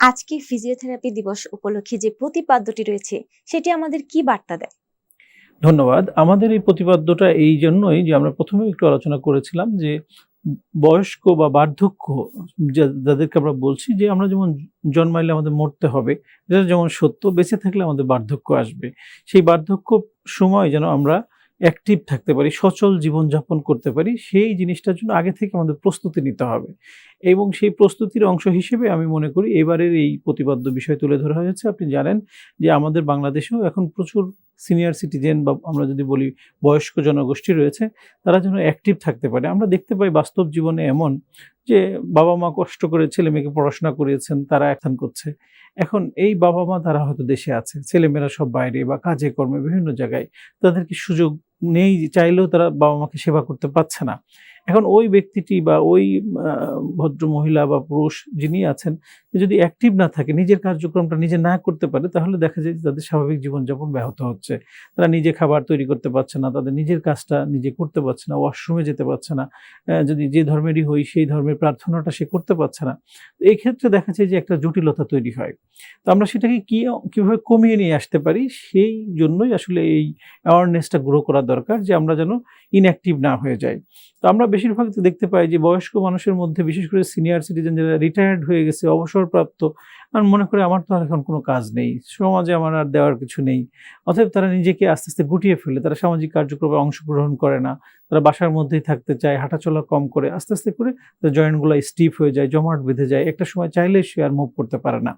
আজকে ফিজিওথেরাপি দিবস উপলক্ষে যে প্রতিপাদ্যটি রয়েছে, সেটি আমাদের কি বার্তা দেয়? ধন্যবাদ। আমাদের এই প্রতিপাদ্যটা এই জন্যই যে আমরা প্রথমে একটু আলোচনা করেছিলাম যে বয়স্ক বা বার্ধক্য যাদেরকে আমরা বলছি যে আমরা যেমন জন্মাইলে আমাদের মরতে হবে, এটা যেমন সত্য, বেঁচে থাকলে আমাদের বার্ধক্য আসবে। সেই বার্ধক্য সময় যেন আমরা অ্যাক্টিভ থাকতে পারি, সচল জীবনযাপন করতে পারি, সেই জিনিসটার জন্য আগে থেকে আমাদের প্রস্তুতি নিতে হবে। এবং সেই প্রস্তুতির অংশ হিসেবে আমি মনে করি এবারের এই প্রতিপাদ্য বিষয় তুলে ধরা হয়েছে। আপনি জানেন যে আমাদের বাংলাদেশেও এখন প্রচুর সিনিয়র সিটিজেন বা আমরা যদি বলি বয়স্ক জনগোষ্ঠী রয়েছে, তারা যেন অ্যাক্টিভ থাকতে পারে। আমরা দেখতে পাই বাস্তব জীবনে এমন যে বাবা মা কষ্ট করে ছেলে মেয়েকে পড়াশোনা করিয়েছেন, তারা এখন করছে। এখন এই বাবা মা তারা হয়তো দেশে আছে ছেলেমেয়েরা সব বাইরে বা কাজে কর্মে বিভিন্ন জায়গায় তাদেরকে সুযোগ নেই চাইলেও তারা বাবা মাকে সেবা করতে পারছে না। এখন ওই ব্যক্তিটি বা ওই ভদ্র মহিলা বা পুরুষ যিনি আছেন যদি অ্যাক্টিভ না থাকে, নিজের কার্যক্রমটা নিজে না করতে পারে, তাহলে দেখা যায় তাদের স্বাভাবিক জীবনযাপন ব্যাহত হচ্ছে। তারা নিজে খাবার তৈরি করতে পারছে না, তাদের নিজের কাজটা নিজে করতে পারছে না, ওয়াশরুমে যেতে পারছে না যদি যে ধর্মেরই হই, সেই ধর্মের প্রার্থনাটা সে করতে পারছে না। এই ক্ষেত্রে দেখা যায় যে একটা জটিলতা তৈরি হয়। তো আমরা সেটাকে কি, কীভাবে কমিয়ে নিয়ে আসতে পারি, সেই জন্যই আসলে এই অ্যাওয়ারনেসটা গ্রো করা দরকার যে আমরা যেন ইনঅ্যাক্টিভ না হয়ে যাই। তো আমরা বেশিরভাগ তো দেখতে পাই যে বয়স্ক মানুষের মধ্যে, বিশেষ করে সিনিয়র সিটিজেন যারা রিটায়ার্ড হয়ে গেছে, অবসরপ্রাপ্ত আর মনে করে আমার তো আর এখন কোনো কাজ নেই। সমাজে আমার আর দেওয়ার কিছু নেই। অতএব তারা নিজেকে আস্তে আস্তে গুটিয়ে ফেলে। তারা সামাজিক কার্যক্রমে অংশগ্রহণ করে না। তারা বাসার মধ্যেই থাকতে চায়, হাঁটাচলা কম করে, আস্তে আস্তে করে তার জয়েন্টগুলো স্টিফ হয়ে যায়, জমাট বেঁধে যায়। একটা সময় চাইলে সে আর মুভ করতে পারে না।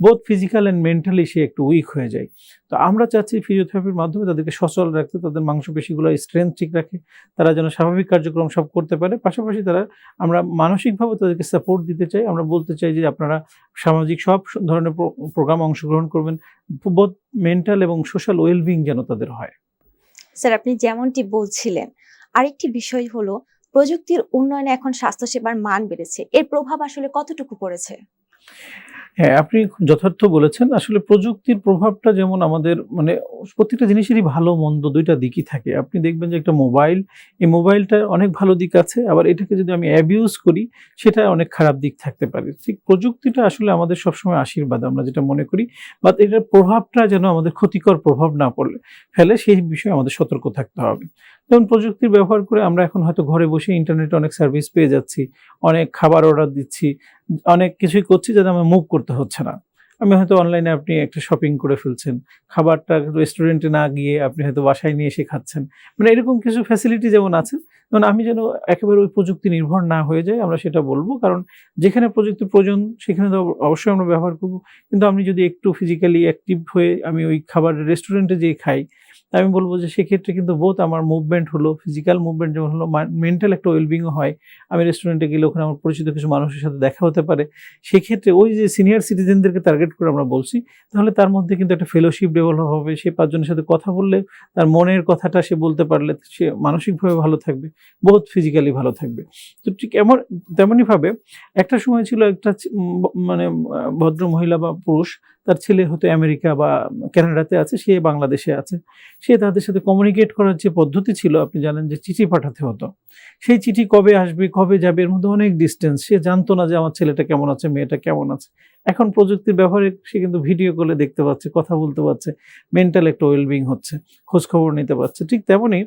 বোধ ফিজিক্যাল অ্যান্ড মেন্টালি সে একটু উইক হয়ে যায়। তো আমরা চাচ্ছি ফিজিওথেরাপির মাধ্যমে তাদেরকে সচল রাখতে, তাদের মাংসপেশিগুলো স্ট্রেংথ ঠিক রাখে, তারা যেন স্বাভাবিক কার্যক্রম সব করতে পারে। পাশাপাশি তারা আমরা মানসিকভাবে তাদেরকে সাপোর্ট দিতে চাই। আমরা বলতে চাই যে আপনারা সামাজিক সব ধরনের প্রোগ্রাম অংশগ্রহণ করবেন। বোধ মেন্টাল এবং সোশ্যাল ওয়েলবিং যেন তাদের হয়। স্যার আপনি যেমনটি বলছিলেন, আরেকটি বিষয় হলো, প্রযুক্তির উন্নয়নে এখন স্বাস্থ্যসেবার মান বেড়েছে। এর প্রভাব আসলে কতটুকু পড়েছে? হ্যাঁ আপনি যথার্থ বলেছেন। আসলে প্রযুক্তির প্রভাবটা যেমন আমাদের মানে প্রত্যেকটা জিনিসেরই ভালো, মন্দ দুইটা দিকই থাকে। আপনি দেখবেন যে একটা মোবাইল, এই মোবাইলটার অনেক ভালো দিক আছে। আবার এটাকে যদি আমি অ্যাবিউজ করি, সেটা অনেক খারাপ দিক থাকতে পারে। ঠিক প্রযুক্তিটা আসলে আমাদের সবসময় আশীর্বাদ, আমরা যেটা মনে করি। বাট এটার প্রভাবটা যেন আমাদের ক্ষতিকর প্রভাব না পড়লে ফেলে, সেই বিষয়ে আমাদের সতর্ক থাকতে হবে। যেমন প্রযুক্তির ব্যবহার করে আমরা এখন হয়তো ঘরে বসে ইন্টারনেট অনেক সার্ভিস পেয়ে যাচ্ছি, অনেক খাবার অর্ডার দিচ্ছি, অনেক কিছুই করছি যাতে আমার মুভ করতে হচ্ছে না। আমি হয়তো অনলাইনে আপনি একটা শপিং করে ফেলছেন। খাবারটা রেস্টুরেন্টে না গিয়ে আপনি হয়তো বাসায় নিয়ে এসে খাচ্ছেন। মানে এরকম কিছু ফ্যাসিলিটি যেমন আছে, যেমন আমি যেন একেবারে ওই প্রযুক্তি নির্ভর না হয়ে যায় আমরা সেটা বলব। কারণ যেখানে প্রযুক্তির প্রয়োজন, সেখানে তো অবশ্যই আমরা ব্যবহার করব। কিন্তু আমি যদি একটু ফিজিক্যালি অ্যাক্টিভ হয়ে আমি ওই খাবার রেস্টুরেন্টে যেয়ে খাই আমি বলব যে সেক্ষেত্রে কিন্তু বোধ আমার মুভমেন্ট হলো ফিজিক্যাল মুভমেন্ট যেমন হলো মেন্টাল একটা ওয়েলবিংও হয়। আমি রেস্টুরেন্টে গেলে ওখানে আমার পরিচিত কিছু মানুষের সাথে দেখা হতে পারে। সেক্ষেত্রে ওই যে সিনিয়র সিটিজেনদেরকে টার্গেট করে আমরা বলছি, তাহলে তার মধ্যে কিন্তু একটা ফেলোশিপ ডেভেলপ হবে। সে পাঁচজনের সাথে কথা বললে, তার মনের কথাটা সে বলতে পারলে, সে মানসিকভাবে ভালো থাকবে বহুত ফিজিক্যালি ভালো থাকবে। তো ঠিক এমন তেমনইভাবে একটা সময় ছিল একটা মানে ভদ্র মহিলা বা পুরুষ তার ছেলে হয়তো আমেরিকা বা কানাডাতে আছে, সে বাংলাদেশে আছে। সে তাদের সাথে কমিউনিকেট করার যে পদ্ধতি ছিল, আপনি জানেন যে চিঠি পাঠাতে হতো। সেই চিঠি কবে আসবে, কবে যাবে, এর মধ্যে অনেক ডিস্টেন্স সে জানতো না যে আমার ছেলেটা কেমন আছে, মেয়েটা কেমন আছে। এখন প্রযুক্তির ব্যবহারে সে কিন্তু ভিডিও কলে দেখতে পাচ্ছে, কথা বলতে পারছে মেন্টাল একটা ওয়েলবিং হচ্ছে, খোঁজখবর নিতে পারছে। ঠিক তেমনই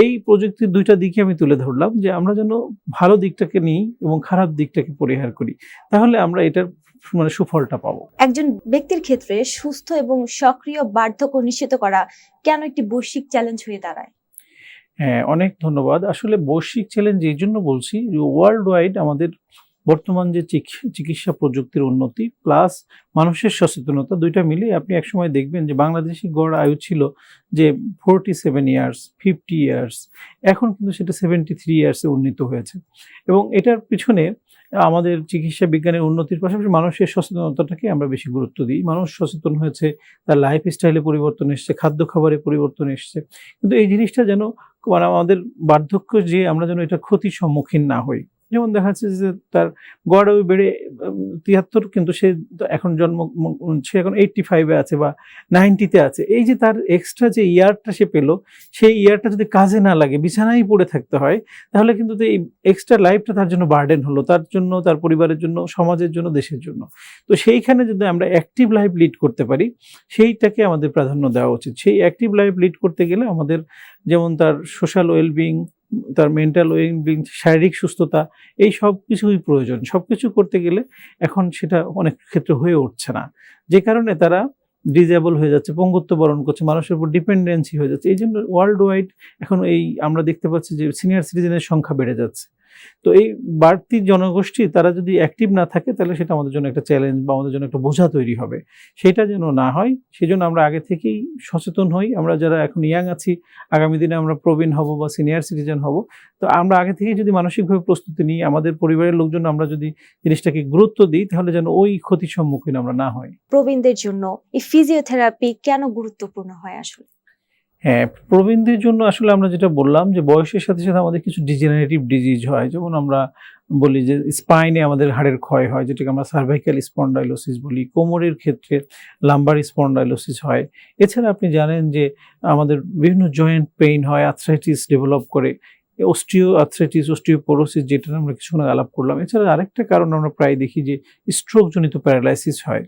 এই প্রযুক্তির দুইটা দিকে আমি তুলে ধরলাম যে আমরা যেন ভালো দিকটাকে নিই এবং খারাপ দিকটাকে পরিহার করি। তাহলে আমরা এটার মানে সুফলটা পাবো। একজন ব্যক্তির ক্ষেত্রে সুস্থ এবং সক্রিয় বার্ধক্য নিশ্চিত করা কেন একটি বৈশ্বিক চ্যালেঞ্জ হয়ে দাঁড়ায়? হ্যাঁ অনেক ধন্যবাদ। আসলে বৈশ্বিক চ্যালেঞ্জ এই জন্য বলছি যে ওয়ার্ল্ড ওয়াইড আমাদের বর্তমান যে চিক- চিকিৎসা প্রযুক্তির উন্নতি প্লাস মানুষের সচেতনতা দুইটা মিলে আপনি একসময় দেখবেন যে বাংলাদেশি গড় আয়ু ছিল যে forty seven years fifty years এখন কিন্তু সেটা সেভেন্টি থ্রি ইয়ার্সে উন্নীত হয়েছে। এবং এটার পিছনে আমাদের চিকিৎসা বিজ্ঞানের উন্নতির পাশাপাশি মানুষের সচেতনতাটাকে আমরা বেশি গুরুত্ব দিই। মানুষ সচেতন হয়েছে, তার লাইফ স্টাইলে পরিবর্তন এসছে খাদ্য খাবারে পরিবর্তন এসছে। কিন্তু এই জিনিসটা যেন মানে আমাদের বার্ধক্য যে আমরা যেন এটা ক্ষতির সম্মুখীন না হই। যেমন দেখা যাচ্ছে যে তার গড়ে বেড়ে তিয়াত্তর, কিন্তু সে এখন জন্ম সে এখন এইটটি ফাইভে আছে বা নাইনটিতে আছে। এই যে তার এক্সট্রা যে ইয়ারটা সে পেল, সেই ইয়ারটা যদি কাজে না লাগে, বিছানায় পড়ে থাকতে হয়, তাহলে কিন্তু এই এক্সট্রা লাইফটা তার জন্য বার্ডেন হলো, তার জন্য, তার পরিবারের জন্য, সমাজের জন্য, দেশের জন্য। তো সেইখানে যদি আমরা অ্যাক্টিভ লাইফ লিড করতে পারি, সেইটাকে আমাদের প্রাধান্য দেওয়া উচিত। সেই অ্যাক্টিভ লাইফ লিড করতে গেলে আমাদের যেমন তার সোশ্যাল ওয়েলবিং তার মেন্টাল ওয়েলবিং শারীরিক সুস্থতা, এই সব কিছুই প্রয়োজন। সব কিছু করতে গেলে এখন সেটা অনেক ক্ষেত্রে হয়ে উঠছে না। যে কারণে তারা ডিজেবল হয়ে যাচ্ছে, পঙ্গুত্ব বরণ করছে, মানুষের উপর ডিপেন্ডেন্সি হয়ে যাচ্ছে। এই জন্য ওয়ার্ল্ড ওয়াইড এখন এই আমরা দেখতে পাচ্ছি যে সিনিয়র সিটিজেনের সংখ্যা বেড়ে যাচ্ছে। তো এই বাড়তি জনগোষ্ঠী, তারা যদি অ্যাক্টিভ না থাকে, তাহলে সেটা আমাদের জন্য একটা চ্যালেঞ্জ বা আমাদের জন্য একটা বোঝা তৈরি হবে। সেটা যেন না হয় সেই জন্য আমরা আগে থেকেই সচেতন হই। আমরা যারা এখন ইয়াং আছি, আগামী দিনে আমরা প্রবীণ হব বা সিনিয়র সিটিজেন হব, তো আমরা আগে থেকেই যদি মানসিকভাবে প্রস্তুতি নিই, আমাদের পরিবারের লোকজন আমরা যদি জিনিসটাকে গুরুত্ব দিই, তাহলে যেন ওই ক্ষতির সম্মুখীন আমরা না হই। প্রবীণদের জন্য এই ফিজিওথেরাপি কেন গুরুত্বপূর্ণ হয় আসলে? হ্যাঁ প্রবীণদের জন্য আসলে আমরা যেটা বললাম যে বয়সের সাথে সাথে আমাদের কিছু ডিজেনারেটিভ ডিজিজ হয়। যেমন আমরা বলি যে স্পাইনে আমাদের হাড়ের ক্ষয় হয়, যেটাকে আমরা সার্ভাইকাল স্পন্ডাইলোসিস বলি। কোমরের ক্ষেত্রে লাম্বার স্পন্ডাইলোসিস হয়। এছাড়া আপনি জানেন যে আমাদের বিভিন্ন জয়েন্ট পেইন হয় আর্থ্রাইটিস ডেভেলপ করে। অস্টিও আর্থ্রাইটিস অস্টিওপোরোসিস যেটা আমরা কিছুক্ষণ আলাপ করলাম। এছাড়া আরেকটা কারণ আমরা প্রায় দেখি যে স্ট্রোক জনিত প্যারালাইসিস হয়।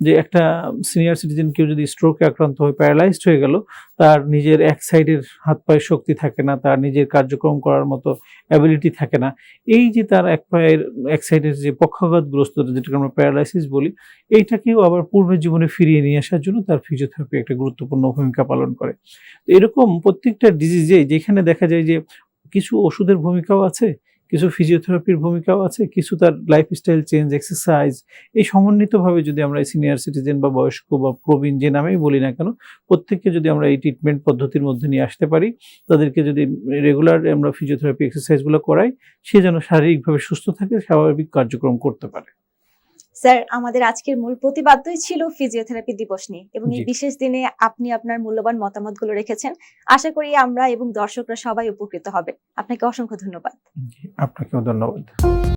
যে একটা সিনিয়র সিটিজেন কেউ যদি স্ট্রোকে আক্রান্ত হয়ে প্যারালাইজড হয়ে গেল, তার নিজের এক সাইডের হাত পায়ের শক্তি থাকে না, তার নিজের কার্যক্রম করার মতো অ্যাবিলিটি থাকে না। এই যে তার এক পায়ের, এক সাইডের যে পক্ষাঘাতগ্রস্ত যেটাকে আমরা প্যারালাইসিস বলি, এইটাকেও আবার পূর্বের জীবনে ফিরিয়ে নিয়ে আসার জন্য তার ফিজিওথেরাপি একটা গুরুত্বপূর্ণ ভূমিকা পালন করে। এরকম প্রত্যেকটা ডিজিজে যেখানে দেখা যায় যে কিছু ওষুধের ভূমিকাও আছে, কিছু ফিজিওথেরাপির ভূমিকাও আছে, কিছু তার লাইফস্টাইল চেঞ্জ এক্সারসাইজ এই সমন্বিতভাবে যদি আমরা সিনিয়র সিটিজেন বা বয়স্ক বা প্রবীণ যে নামেই বলি না কেন, প্রত্যেককে যদি আমরা এই ট্রিটমেন্ট পদ্ধতির মধ্যে নিয়ে আসতে পারি, তাদেরকে যদি রেগুলার আমরা ফিজিওথেরাপি এক্সারসাইজগুলো করাই, সে যেন শারীরিকভাবে সুস্থ থাকে, স্বাভাবিক কার্যক্রম করতে পারে। স্যার আমাদের আজকের মূল প্রতিবাদ্যই ছিল ফিজিওথেরাপি দিবস নিয়ে এবং এই বিশেষ দিনে আপনি আপনার মূল্যবান মতামতগুলো রেখেছেন। আশা করি আমরা এবং দর্শকরা সবাই উপকৃত হবে। আপনাকে অসংখ্য ধন্যবাদ। আপনাকেও ধন্যবাদ।